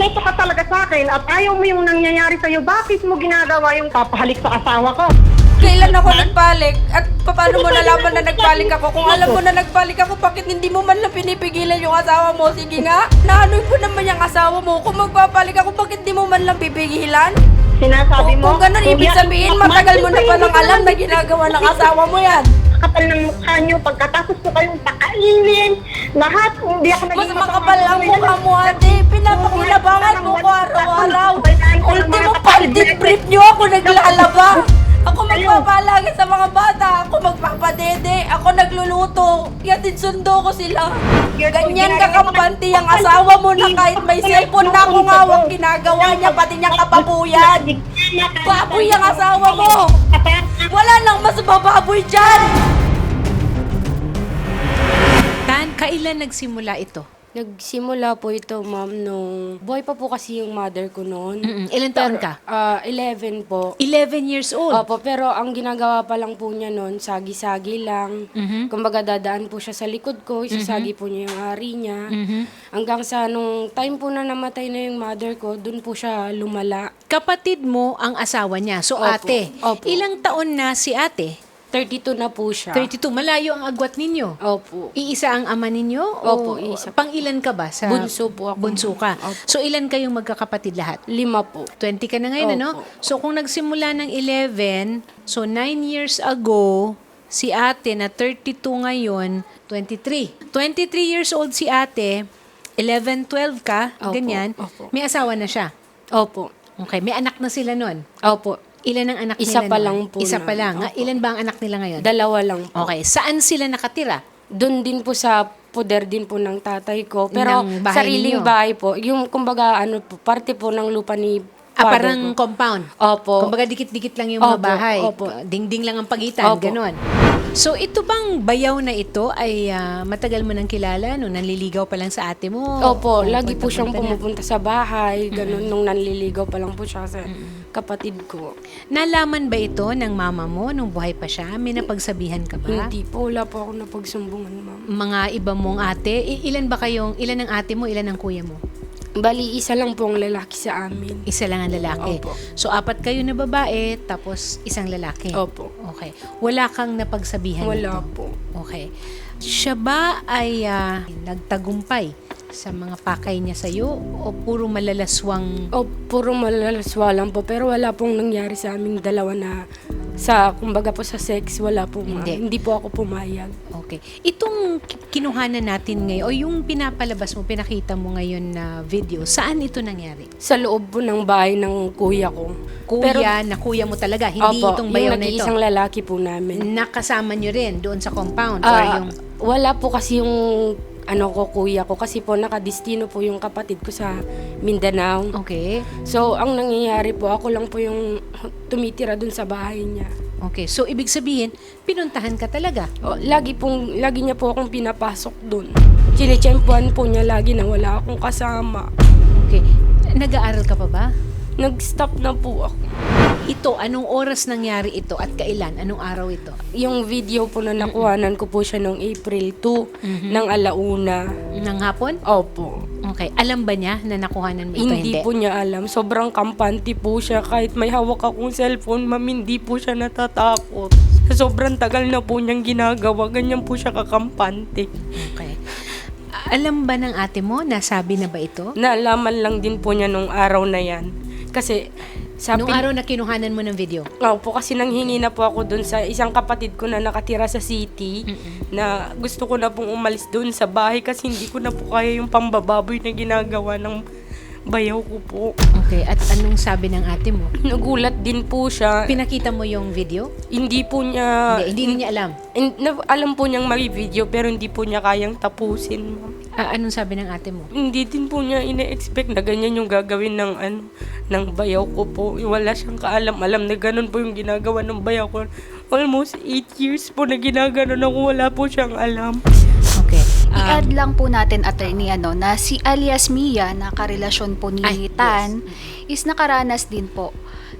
respeto ka talaga sa akin at ayaw mo yung nangyayari sa'yo, bakit mo ginagawa yung papahalik sa asawa ko? Kailan ako nagpalik? At paano mo nalaman na nagpalik ako? Kung alam mo na nagpalik ako, bakit hindi mo man lang pinipigilan yung asawa mo? Sige nga, naanoy ko naman yung asawa mo. Kung magpapalik ako, bakit di mo man lang pipigilan? Sinasabi mo? kung ganun, ibig sabihin, matagal mo na palang alam na ginagawa ng asawa mo yan. kapal ng mukha niyo, pagkatapos ko kayong pakainin, lahat, hindi ako Mas naging makapal ang mukha mo, ate. Pinapakinabangan mo ko araw-araw. Ultimo pandit brief niyo ako naglalaba. Magpapalagi sa mga bata. Ako magpapadede. Ako nagluluto. Yatid sundo ko sila. Ganyan kakampante ang asawa mo na kahit may cellphone na akong hawak ginagawa niya pati niyang kapabuyan. Baboy ang asawa mo. Wala nang mas bababoy dyan. Tan, kailan nagsimula ito? Nagsimula po ito, ma'am, nung buhay pa po kasi yung mother ko noon. Mm-mm. Ilan taon ka? Ah, 11 po. 11 years old. Opo, pero ang ginagawa pa lang po niya noon, sagi-sagi lang. Mhm. Kumbaga dadaan po siya sa likod ko, isasagi po niya yung ari niya. Mhm. Hanggang sa nung time po na namatay na yung mother ko, dun po siya lumala. Kapatid mo ang asawa niya. So Opo. ate, Opo. ilang taon na si ate? 32 na po siya. 32. Malayo ang agwat ninyo. Opo. Iisa ang ama ninyo? Opo, o iisa. Pang ilan ka ba? Sa Bunso po ako. Bunso ka. Opo. So ilan kayong magkakapatid lahat? Lima po. 20 ka na ngayon, Opo. ano? So kung nagsimula ng 11, so 9 years ago, si ate na 32 ngayon, 23. 23 years old si ate, 11, 12 ka, Opo, ganyan. opo. May asawa na siya. Opo. Okay, may anak na sila nun. Opo. Ilan ang anak Isa nila pa nun? lang po Isa pa lang. Opo. Ilan ba ang anak nila ngayon? Dalawa lang po. Okay, saan sila nakatira? Doon din po sa poder din po ng tatay ko. Pero Ng bahay sariling ninyo? bahay po. Yung kumbaga ano po, parte po ng lupa ni Ah, father parang ko. compound. Opo. Kumbaga dikit-dikit lang yung mga Opo, bahay. opo. Dingding lang ang pagitan, Opo. ganon. So ito bang bayaw na ito ay ah, matagal mo nang kilala no nanliligaw pa lang sa ate mo? Opo, lagi po siyang pumupunta sa bahay, ganun, nung nanliligaw pa lang po siya sa kapatid ko. Nalaman ba ito ng mama mo nung buhay pa siya? May napagsabihan ka ba? Hindi po, wala po ako napagsumbungan, ma'am. Mga iba mong ate, I- ilan ba kayong, ilan ang ate mo, ilan ang kuya mo? Bali, isa lang po ang lalaki sa amin. Isa lang ang lalaki. Opo. So apat kayo na babae, tapos isang lalaki. Opo. Okay. Wala kang napagsabihan Wala nito? po. Okay. Siya ba ay ah, nagtagumpay sa mga pakay niya sa iyo o puro malalaswang O, puro malalaswa lang po, pero wala pong nangyari sa aming dalawa na sa, kumbaga po sa sex, wala po, ma'am. Hindi. Hindi po ako pumayag. Okay. Itong ki- kinuhanan natin ngayon o yung pinapalabas mo, pinakita mo ngayon na video, saan ito nangyari? Sa loob po ng bahay ng kuya ko. Kuya na kuya mo talaga, hindi Opo, itong bayaw yung na ito. nag-iisang lalaki po namin. Nakasama nyo rin doon sa compound or Ah, yung Wala po kasi yung ano ko, kuya ko. Kasi po nakadistino po yung kapatid ko sa Mindanao. Okay. So, ang nangyayari po, ako lang po yung tumitira dun sa bahay niya. Okay. So ibig sabihin, pinuntahan ka talaga. O, lagi pong, lagi niya po akong pinapasok dun. Chinechempuan po niya lagi na wala akong kasama. Okay. Nag-aaral ka pa ba? Nag-stop na po ako. Ito, anong oras nangyari ito at kailan? Anong araw ito? Yung video po na nakuhanan ko po siya noong April 2 ng alauna. Nang hapon? Opo. Okay. Alam ba niya na nakuhanan mo ito? Hindi, po niya alam. Sobrang kampante po siya. Kahit may hawak akong cellphone, ma'am, hindi po siya natatakot. Sa sobrang tagal na po niyang ginagawa, ganyan po siya kakampante. Okay. Alam ba ng ate mo, nasabi na ba ito? Naalaman lang din po niya nung araw na yan. Kasi, sa Nung pin- araw na kinuhanan mo ng video? Opo, kasi nanghingi na po ako dun sa isang kapatid ko na nakatira sa city na gusto ko na pong umalis dun sa bahay kasi hindi ko na po kaya yung pambababoy na ginagawa ng bayaw ko po. Okay. At anong sabi ng ate mo? Nagulat din po siya. Pinakita mo yung video? hindi po niya... hindi, hindi niya alam. In- na- alam po niyang may video pero hindi po niya kayang tapusin. ma'am. Ah, anong sabi ng ate mo? Hindi din po niya ine-expect na ganyan yung gagawin ng ano ng bayaw ko po. Wala siyang kaalam-alam na ganun po yung ginagawa ng bayaw ko. Almost 8 years po na ginaganon ako, wala po siyang alam. Okay. Ah, I-add lang po natin, attorney, ano, na si alias Mia, na karelasyon po ni Ay, Tan, is nakaranas din po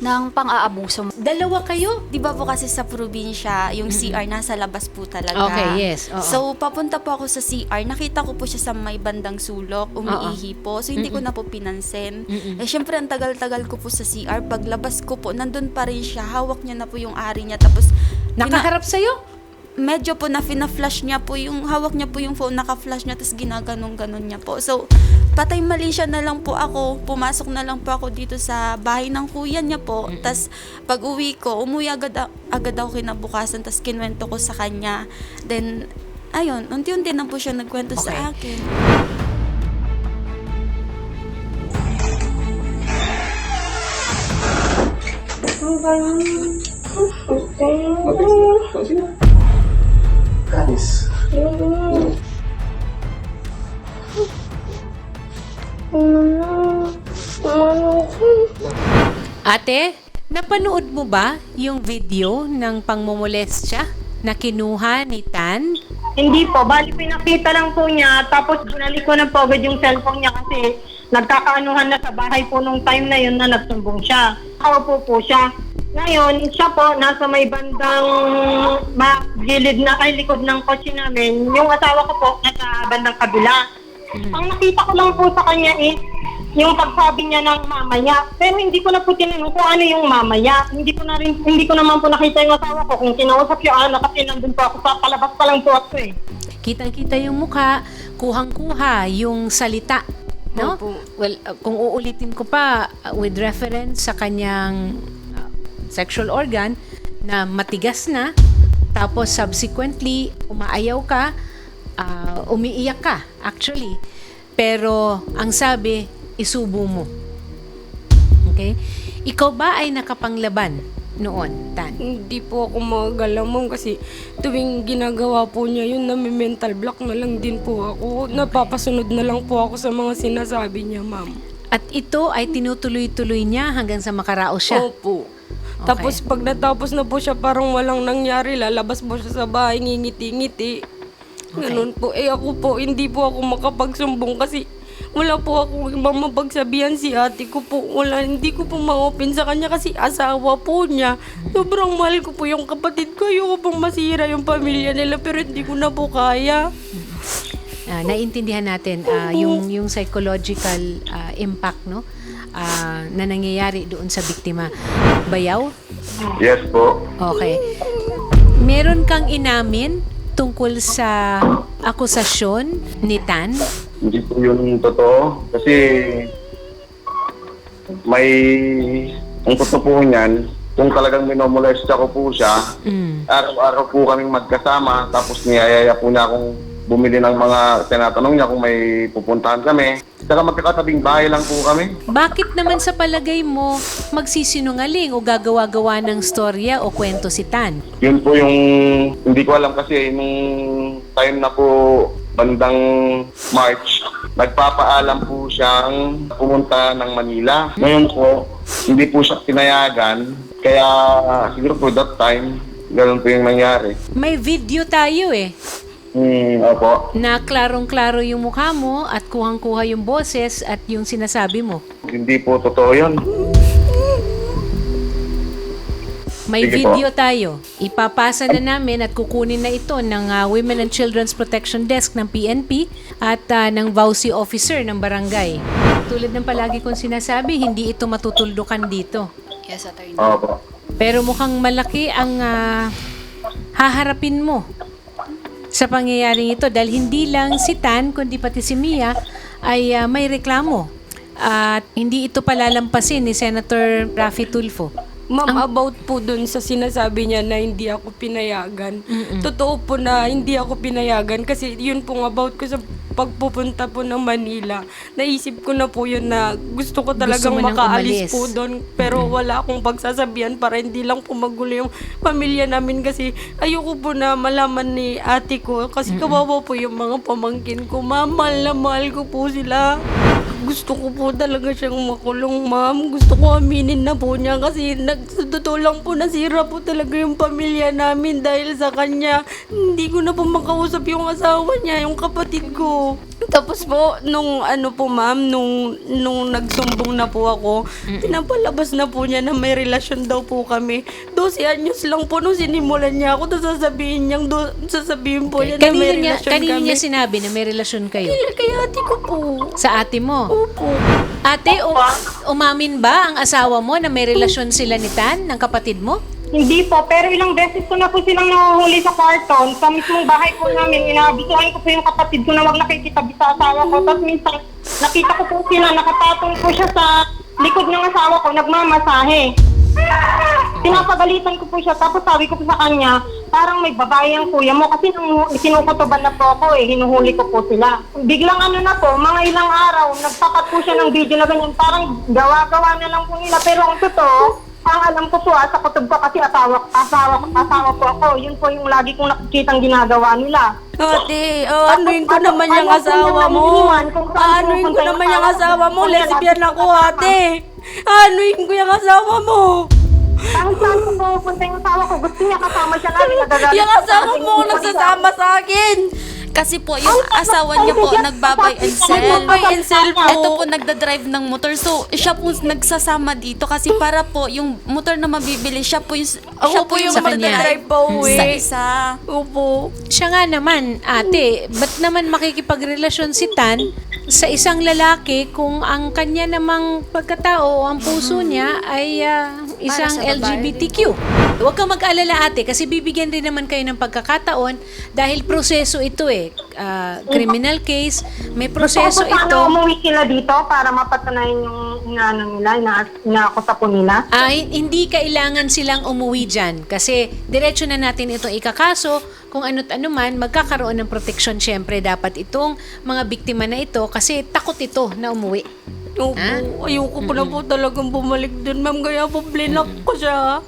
ng pang-aabuso. Dalawa kayo? Di ba po kasi sa probinsya, yung CR nasa labas po talaga. Okay, yes. Oo. So, papunta po ako sa CR. Nakita ko po siya sa may bandang sulok, umiihi po. So, hindi ko na po pinansin. Mm-mm. Eh, syempre, ang tagal-tagal ko po sa CR. Paglabas ko po, nandun pa rin siya. Hawak niya na po yung ari niya. Tapos, Nakaharap sa'yo? Medyo po na fina-flash niya po yung hawak niya po yung phone naka-flash niya tapos ginaganong-ganon niya po. So, patay mali siya na lang po ako. Pumasok na lang po ako dito sa bahay ng kuya niya po. Tapos pag uwi ko, umuwi agad, agad ako kinabukasan tapos kinwento ko sa kanya. Then, ayun, unti-unti na po siya nagkwento Okay. sa akin. Kanis. Ate, napanood mo ba yung video ng pangmomolestya na kinuha ni Tan? Hindi po, bali pinakita lang po niya, tapos binalik ko na po agad yung cellphone niya kasi nagkakaanuhan na sa bahay po nung time na yun na nagsumbong siya. Nakaupo po siya. Ngayon, siya po, nasa may bandang ma- gilid na kay likod ng kotse namin. Yung asawa ko po, nasa bandang kabila. Ang nakita ko lang po sa kanya is yung pagsabi niya ng mamaya. Pero hindi ko na po tinanong kung ano yung mamaya. Hindi ko na rin, hindi ko naman po nakita yung asawa ko kung kinausap yung anak kasi nandun po ako sa palabas pa lang po ako eh. Kitang-kita yung mukha, kuhang-kuha yung salita. No? Opo. Well, uh, kung uulitin ko pa uh, with reference sa kanyang sexual organ na matigas na, tapos subsequently umaayaw ka, uh, umiiyak ka actually. Pero ang sabi, isubo mo. Okay? Ikaw ba ay nakapanglaban noon, Tan? Hindi po ako magagalaw, ma'am, kasi tuwing ginagawa po niya yun, nami-mental block na lang din po ako. Napapasunod na lang po ako sa mga sinasabi niya, ma'am. At ito ay tinutuloy-tuloy niya hanggang sa makaraos siya. Opo. Tapos pag natapos na po siya, parang walang nangyari, lalabas po siya sa bahay, ngingiti-ngiti. Ganun po. Eh ako po, hindi po ako makapagsumbong kasi wala po ako ibang mapagsabihan si ate ko po. Wala, hindi ko po ma-open sa kanya kasi asawa po niya. Sobrang mahal ko po yung kapatid ko. Ayoko pong masira yung pamilya nila pero hindi ko na po kaya. Ah, naiintindihan natin ah, yung yung psychological ah, impact no ah, na nangyayari doon sa biktima. Bayaw? Yes po. Okay. Meron kang inamin tungkol sa akusasyon ni Tan? Hindi po yun totoo. Kasi may ang totoo po niyan, kung talagang minomolesta ko po siya, Mm. araw-araw po kaming magkasama, tapos niyayaya po niya akong bumili ng mga tinatanong niya kung may pupuntahan kami. Saka magkakatabing bahay lang po kami. Bakit naman sa palagay mo magsisinungaling o gagawa-gawa ng storya o kwento si Tan? Yun po yung hindi ko alam kasi nung time na po bandang March, nagpapaalam po siyang pumunta ng Manila. Ngayon po, hindi po siya pinayagan. Kaya siguro po that time, ganun po yung nangyari. May video tayo eh. Hmm, opo. Na klarong-klaro yung mukha mo at kuhang-kuha yung boses at yung sinasabi mo. Hindi po totoo yun. May Sige video tayo. Ipapasa na namin at kukunin na ito ng ah, Women and Children's Protection Desk ng PNP at ah, ng VAUSI officer ng barangay. Tulad ng palagi kong sinasabi, hindi ito matutuldukan dito. Yes, attorney. Opo. Pero mukhang malaki ang ah, haharapin mo sa pangyayaring ito dahil hindi lang si Tan kundi pati si Mia ay ah, may reklamo. At hindi ito palalampasin ni Senator Raffy Tulfo. Ma'am, about po dun sa sinasabi niya na hindi ako pinayagan. Totoo po na hindi ako pinayagan kasi yun pong about ko sa pagpupunta po ng Manila. Naisip ko na po yun na gusto ko talagang nang makaalis umalis. po doon. Pero wala akong pagsasabihan para hindi lang po magulo yung pamilya namin kasi ayoko po na malaman ni ate ko kasi kawawa po yung mga pamangkin ko. Ma'am, mahal na mahal ko po sila. Gusto ko po talaga siyang makulong, ma'am. Gusto ko aminin na po niya kasi nagsututo lang po nasira po talaga yung pamilya namin dahil sa kanya. Hindi ko na po makausap yung asawa niya, yung kapatid ko. Tapos po, nung ano po ma'am, nung, nung nagsumbong na po ako, pinapalabas na po niya na may relasyon daw po kami. 12 anyos lang po nung sinimulan niya ako, tapos sasabihin niyang, do, sasabihin po niya na may niya, relasyon kanino kami. niya sinabi na may relasyon kayo? Kaya, kaya ate ko po. Sa ate mo? Opo. Ate, u- umamin ba ang asawa mo na may relasyon sila ni Tan, ng kapatid mo? Hindi po, pero ilang beses ko na po silang nahuhuli sa karton. Sa mismong bahay po namin, inabisuhan ko po yung kapatid ko na wag nakikitabi sa asawa ko. Tapos minsan, nakita ko po sila, nakapatong po siya sa likod ng asawa ko, nagmamasahe. Pinapagalitan ko po siya, tapos sabi ko po sa kanya, parang may babae ang kuya mo kasi nung sinukutuban na po ako eh, hinuhuli ko po sila. Biglang ano na po, mga ilang araw, nagtapat po siya ng video na ganyan, parang gawa-gawa na lang po nila. Pero ang totoo, ang alam ko po ah, sa kutob ko kasi asawa, asawa, asawa po ako. Yun po yung lagi kong nakikitang ginagawa nila. Ate, oh, anuin ko naman yung asawa mo. Anuin ko naman yung asawa mo. Lesbian ako, ate. Anuin ko yung asawa mo. Kahit saan ko pupunta yung asawa ko, gusto niya kasama siya namin. Yung asawa mo nagsasama sa akin. Kasi po, yung asawa niya po, nagbabay and sell. Nagbabay and sell po. Ito po, nagdadrive ng motor. So, siya po nagsasama dito kasi para po, yung motor na mabibili, siya po yung, siya Ako po yung Sa kanya. magdadrive pa sa uwi. isa. Opo. Siya nga naman, ate, ba't naman makikipagrelasyon si Tan sa isang lalaki kung ang kanya namang pagkatao o ang puso niya ay ah, isang sa babae. LGBTQ? Huwag kang mag-alala ate kasi bibigyan rin naman kayo ng pagkakataon dahil proseso ito eh. Ah, criminal case, may proseso Gusto ko sana ito. umuwi sila dito para mapatunayan yung inaano nila, ina, inaakusa po nila. Ah, hin- hindi kailangan silang umuwi dyan kasi diretso na natin itong ikakaso kung ano't ano man, magkakaroon ng proteksyon syempre dapat itong mga biktima na ito kasi takot ito na umuwi. Opo. Ayoko po na po talagang bumalik dun, ma'am. Kaya po blinak ko siya.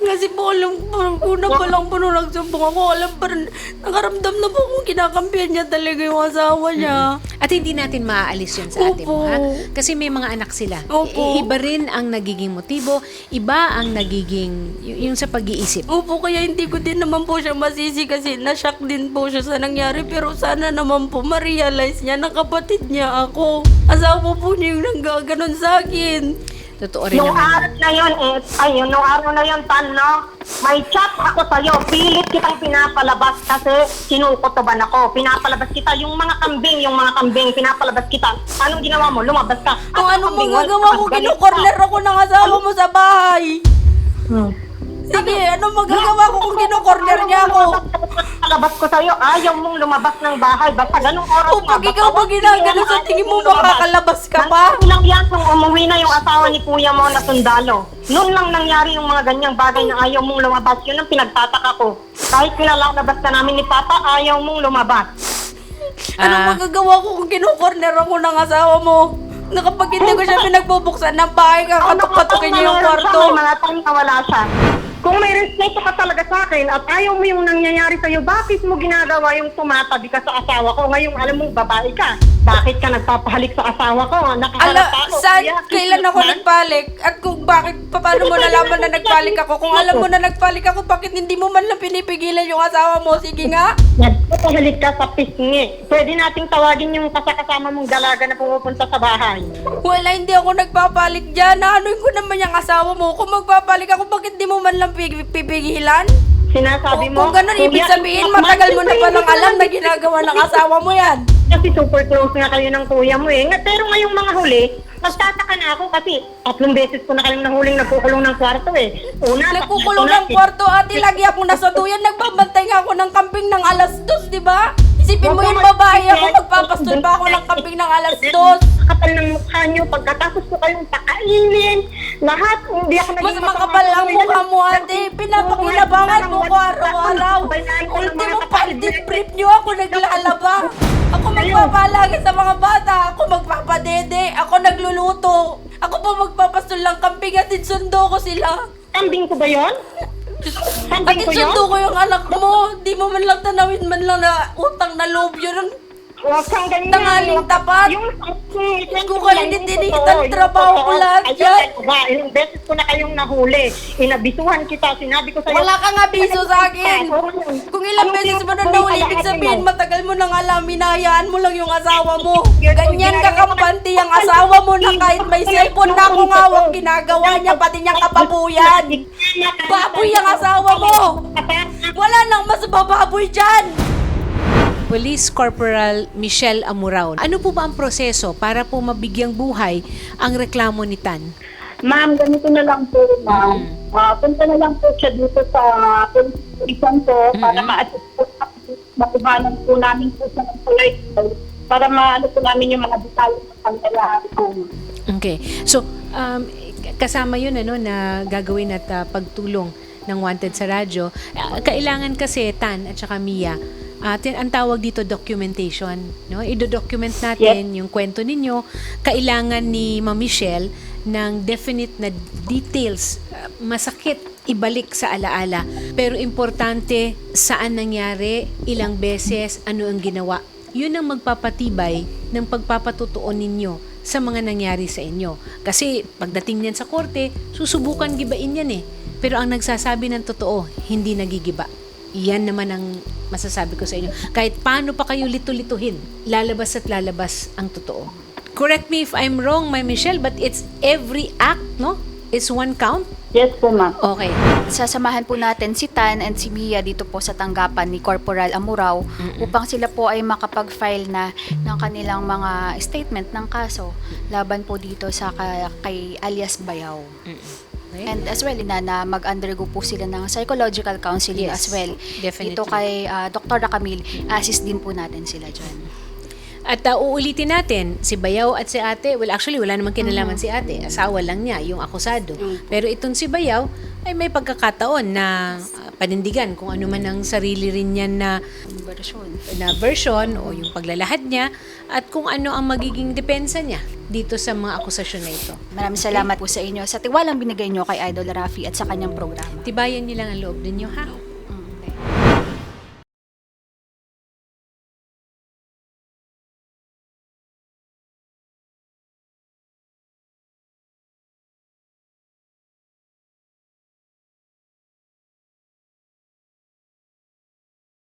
Kasi po alam po, una pa lang po nung nagsumbong ako, alam pa rin, nakaramdam na po kung kinakampihan niya talaga yung asawa niya. At hindi natin maaalis yun sa ate mo, Opo. ha? Kasi may mga anak sila. Opo. I- iba rin ang nagiging motibo, iba ang nagiging, y- yung sa pag-iisip. Opo, kaya hindi ko din naman po siya masisi kasi na-shock din po siya sa nangyari. Pero sana naman po ma-realize niya na kapatid niya ako. Asawa po niya yung nanggaganon sa akin. Totoo rin Nung naman. araw na yun, eh, ayun, nung araw na yun, tan, no? May chat ako sa'yo, pilit kitang pinapalabas kasi sinukotoban ako. Pinapalabas kita, yung mga kambing, yung mga kambing, pinapalabas kita. Anong ginawa mo? Lumabas ka. Kung At ano ang kambing, magagawa ko, galit ka. kinukorner ako ng asawa mo sa bahay. Hmm. Sige, ano magagawa ko kung kinukorner niya ako? Palabas ko sa'yo, ayaw mong lumabas ng bahay. Basta ganung oras Kung pag ikaw pa ginagano sa tingin mo, makakalabas ka pa? Ilang yan nung umuwi na yung asawa ni kuya mo na sundalo. Noon lang nangyari yung mga ganyang bagay na ayaw mong lumabas. Yun ang pinagtataka ko. Kahit nilalabas ka namin ni Papa, ayaw mong lumabas. Ano Ah. magagawa ko kung kinukorner ako ng asawa mo? Na kapag hindi ko siya pinagbubuksan ng bahay, kakatok-katokin niya yung kwarto. Time na wala siya. Kung may respeto ka talaga sa akin at ayaw mo yung nangyayari sa'yo, bakit mo ginagawa yung tumatabi ka sa asawa ko? Ngayong alam mong babae ka. Bakit ka nagpapahalik sa asawa ko? Ala, Nakaharap ako. saan, Kaya, kailan ako nagpalik? At kung bakit, paano mo nalaman na nagpalik ako? Kung alam mo na nagpalik ako, bakit hindi mo man lang pinipigilan yung asawa mo? Sige nga. Nagpapahalik ka sa pisngi. Pwede nating tawagin yung kasakasama mong dalaga na pumupunta sa bahay. Wala, hindi ako nagpapalik dyan. Naanoin ko naman yung asawa mo. Kung magpapalik ako, bakit di mo man lang pig- pipigilan? Sinasabi Kung, mo? kung ganun, ibig sabihin, matagal mo na palang alam na ginagawa ng asawa mo yan. Kasi super close nga kayo ng kuya mo eh. Pero ngayong mga huli, nagtataka na ako kasi tatlong beses ko na kayong nahuling nagkukulong ng kwarto eh. Una, Nagkukulong ng kwarto, ate, lagi ako nasa duyan. Nagbabantay nga ako ng kambing ng alas dos, di ba? Isipin mo yung babae ako, magpapastol ba ako ng kambing ng alas dos? Kapal ng mukha nyo, pagkatapos ko kayong pakainin, lahat, hindi ako Mas naging makapal ang mukha mo, ate. Pinapakinabangan mo ko araw-araw. Ultimo pa, brief niyo ako naglalaba. Ako magpapalagi sa mga bata. Ako magpapadede. Ako nagluluto. Ako pa magpapastol ng kambing at sundo ko sila. Kambing ko ba yun? At Kambing ko yun? sundo ko yung anak mo. Di mo man lang tanawin man lang na utang na loob yun. Huwag kang ganyan. Tangaling tapat. Yung Hindi ko kayo nitiniit ang trabaho ko lahat yan. Ilang beses ko na kayong nahuli. Inabisuhan kita. Sinabi ko sa'yo. Wala kang abiso sa akin. Kung ilang beses mo na nahuli, ibig sabihin matagal mo nang alam, hinahayaan mo lang yung asawa mo. Ganyan kakampante ang asawa mo na kahit may cellphone na akong hawak, ginagawa niya pati niyang kapabuyan. Baboy ang asawa mo. Wala nang mas bababoy dyan. Police Corporal Michelle Amurao. Ano po ba ang proseso para po mabigyang buhay ang reklamo ni Tan? Ma'am, ganito na lang po, ma'am. Ah, punta na lang po siya dito sa police station po para ma-assist po makuhanan po namin po ng polite para maano po namin yung mga detalye ng pangkailangan po. Okay. So, um, kasama yun ano, na gagawin at ah, pagtulong ng Wanted sa radyo. Ah, kailangan kasi, Tan at saka Mia, atin ang tawag dito documentation. No? Ido-document natin yung kwento ninyo. Kailangan ni Ma'am Michelle ng definite na details. Ah, masakit ibalik sa alaala. Pero importante, saan nangyari, ilang beses, ano ang ginawa. Yun ang magpapatibay ng pagpapatutuo ninyo sa mga nangyari sa inyo. Kasi pagdating niyan sa korte, susubukan gibain yan eh. Pero ang nagsasabi ng totoo, hindi nagigiba. Yan naman ang masasabi ko sa inyo. Kahit paano pa kayo lito-lituhin, lalabas at lalabas ang totoo. Correct me if I'm wrong, my Michelle, but it's every act, no? It's one count? Yes po, ma'am. Okay. Sasamahan po natin si Tan and si Mia dito po sa tanggapan ni Corporal Amurao upang sila po ay makapag-file na ng kanilang mga statement ng kaso laban po dito sa ka- kay alias Bayaw. Okay. And as well, na, na mag-undergo po sila ng psychological counseling Yes, as well. definitely. Dito kay ah, Dr. Camille, assist din po natin sila dyan. At uh, uulitin natin, si Bayaw at si ate, well actually wala namang kinalaman si ate, asawa lang niya, yung akusado. Pero itong si Bayaw ay may pagkakataon na uh, panindigan kung ano man ang sarili rin niya na, Version. na version o yung paglalahad niya at kung ano ang magiging depensa niya dito sa mga akusasyon na ito. Maraming salamat po sa inyo sa tiwalang binigay nyo kay Idol Rafi at sa kanyang programa. Tibayan niyo lang ang loob ninyo ha.